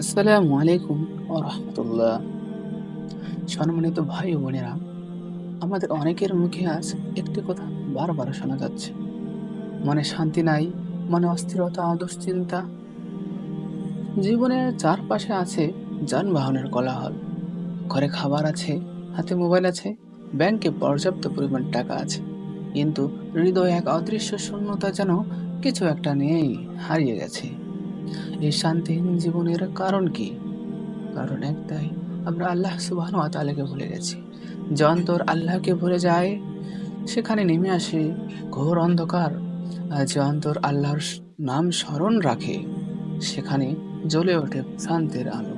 আসসালামু আলাইকুম ও রহমতুল্লাহ সম্মানিত ভাই বোনেরা, আমাদের অনেকের মুখে আজ একটি কথা বারবার শোনা যাচ্ছে। মনে শান্তি নাই, মনে অস্থিরতা, দুশ্চিন্তা। জীবনের চারপাশে আছে যানবাহনের কোলাহল। ঘরে খাবার আছে, হাতে মোবাইল আছে, ব্যাংকে পর্যাপ্ত পরিমাণ টাকা আছে। কিন্তু হৃদয় এক অদৃশ্য শূন্যতা যেন কিছু একটা নেই হারিয়ে গেছে। এই শান্তিহীন জীবনের কারণ কি? কারণ একটাই, আমরা আল্লাহ সুবাহ তালাকে ভুলে গেছি। যে অন্তর আল্লাহকে ভুলে যায়, সেখানে নেমে আসে ঘোর অন্ধকার। যে অন্তর আল্লাহর নাম স্মরণ রাখে, সেখানে জ্বলে ওঠে শান্তির আলো।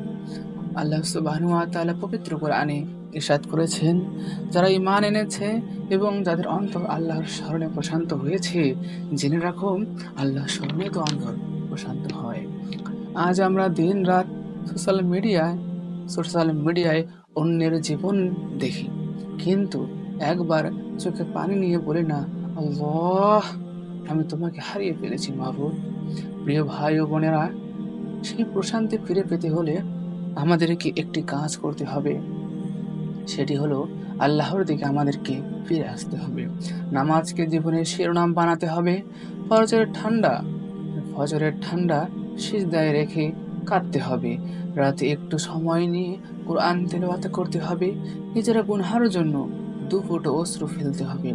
আল্লাহ সুবাহ তাআলা পবিত্র কোরআনে ইরশাদ করেছেন, যারা ঈমান এনেছে এবং যাদের অন্তর আল্লাহর স্মরণে প্রশান্ত হয়েছে, জেনে রাখো আল্লাহ স্মরণে তো অন্তর। প্রশান্ত হয়। আজ আমরা দিন রাত সোশ্যাল মিডিয়ায় সোশ্যাল মিডিয়ায় অন্যের জীবন দেখি। কিন্তু একবার চোখে পানি নিয়ে বলি, না আমি তোমাকে হারিয়ে ফেলেছি, মাহবুব। প্রিয় ভাই ও বোনেরা, সেই প্রশান্তি ফিরে পেতে হলে আমাদেরকে একটি কাজ করতে হবে। সেটি হলো আল্লাহর দিকে আমাদেরকে ফিরে আসতে হবে। নামাজকে জীবনের শিরোনাম বানাতে হবে। ফজরের ঠান্ডা ফজরের ঠান্ডা সিজদায় রেখে কাঁদতে হবে। রাতে একটু সময় নিয়ে কোরআন তেলাওয়াত করতে হবে। নিজেরা গুনহার জন্য দু ফুটো অশ্রু ফেলতে হবে।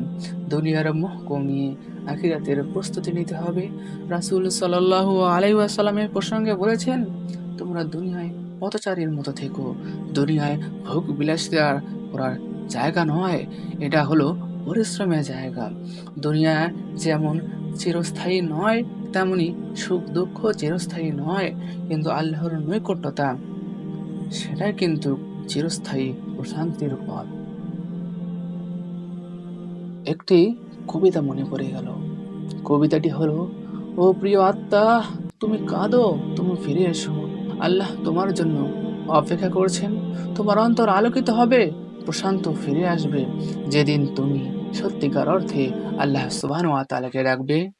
দুনিয়ার মোহ কমিয়ে আখিরাতের প্রস্তুতি নিতে হবে। রাসূল সাল্লাল্লাহু আলাইহি ওয়াসাল্লামের প্রসঙ্গে বলেছেন, তোমরা দুনিয়ায় পথচারীর মতো থেকো। দুনিয়ায় ভোগ বিলাস দেওয়ার করার জায়গা নয়। এটা হলো পরিশ্রমের জায়গা। দুনিয়া যেমন চিরস্থায়ী নয়, তেমনি সুখ দুঃখ চিরস্থায়ী নয়, কিন্তু আল্লাহর নৈকট্যতা। সেটাই কিন্তু চিরস্থায়ী প্রশান্তির পথ। একটি কবিতা মনে পড়ে গেল। কবিতাটি হলো, ও প্রিয় আত্মা, তুমি কাঁদো, তুমি ফিরে এসো। আল্লাহ তোমার জন্য অপেক্ষা করছেন। তোমার অন্তর আলোকিত হবে, প্রশান্ত ফিরে আসবে। যেদিন তুমি সত্যিকার অর্থে আল্লাহ সুবাহ তাআলাকে ডাকবে।